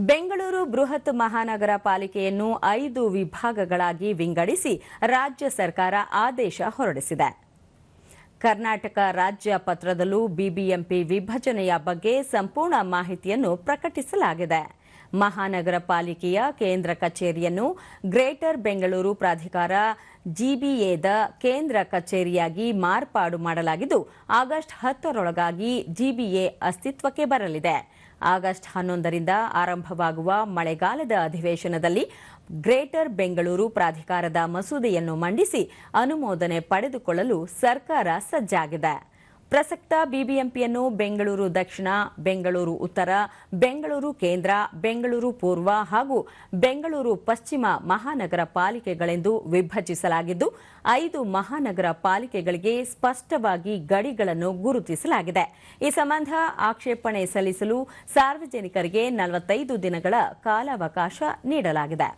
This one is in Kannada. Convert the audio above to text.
ಬೆಂಗಳೂರು ಬೃಹತ್ ಮಹಾನಗರ ಪಾಲಿಕೆಯನ್ನು ಐದು ವಿಭಾಗಗಳಾಗಿ ವಿಂಗಡಿಸಿ ರಾಜ್ಯ ಸರ್ಕಾರ ಆದೇಶ ಹೊರಡಿಸಿದೆ. ಕರ್ನಾಟಕ ರಾಜ್ಯ ಪತ್ರದಲ್ಲೂ ಬಿಬಿಎಂಪಿ ವಿಭಜನೆಯ ಬಗ್ಗೆ ಸಂಪೂರ್ಣ ಮಾಹಿತಿಯನ್ನು ಪ್ರಕಟಿಸಲಾಗಿದೆ. ಮಹಾನಗರ ಪಾಲಿಕೆಯ ಕೇಂದ್ರ ಕಚೇರಿಯನ್ನು ಗ್ರೇಟರ್ ಬೆಂಗಳೂರು ಪ್ರಾಧಿಕಾರ ಜಿಬಿಎದ ಕೇಂದ್ರ ಕಚೇರಿಯಾಗಿ ಮಾರ್ಪಾಡು ಮಾಡಲಾಗಿದ್ದು, ಆಗಸ್ಟ್ ಹತ್ತರೊಳಗಾಗಿ ಜಿಬಿಎ ಅಸ್ತಿತ್ವಕ್ಕೆ ಬರಲಿದೆ. ಆಗಸ್ಟ್ ಹನ್ನೊಂದರಿಂದ ಆರಂಭವಾಗುವ ಮಳೆಗಾಲದ ಅಧಿವೇಶನದಲ್ಲಿ ಗ್ರೇಟರ್ ಬೆಂಗಳೂರು ಪ್ರಾಧಿಕಾರದ ಮಸೂದೆಯನ್ನು ಮಂಡಿಸಿ ಅನುಮೋದನೆ ಪಡೆದುಕೊಳ್ಳಲು ಸರ್ಕಾರ ಸಜ್ಜಾಗಿದೆ. ಪ್ರಸಕ್ತ ಬಿಬಿಎಂಪಿಯನ್ನು ಬೆಂಗಳೂರು ದಕ್ಷಿಣ, ಬೆಂಗಳೂರು ಉತ್ತರ, ಬೆಂಗಳೂರು ಕೇಂದ್ರ, ಬೆಂಗಳೂರು ಪೂರ್ವ ಹಾಗೂ ಬೆಂಗಳೂರು ಪಶ್ಚಿಮ ಮಹಾನಗರ ಪಾಲಿಕೆಗಳೆಂದು ವಿಭಜಿಸಲಾಗಿದ್ದು, ಐದು ಮಹಾನಗರ ಪಾಲಿಕೆಗಳಿಗೆ ಸ್ಪಷ್ಟವಾಗಿ ಗಡಿಗಳನ್ನು ಗುರುತಿಸಲಾಗಿದೆ. ಈ ಸಂಬಂಧ ಆಕ್ಷೇಪಣೆ ಸಲ್ಲಿಸಲು ಸಾರ್ವಜನಿಕರಿಗೆ ನಲವತ್ತೈದು ದಿನಗಳ ಕಾಲಾವಕಾಶ ನೀಡಲಾಗಿದೆ.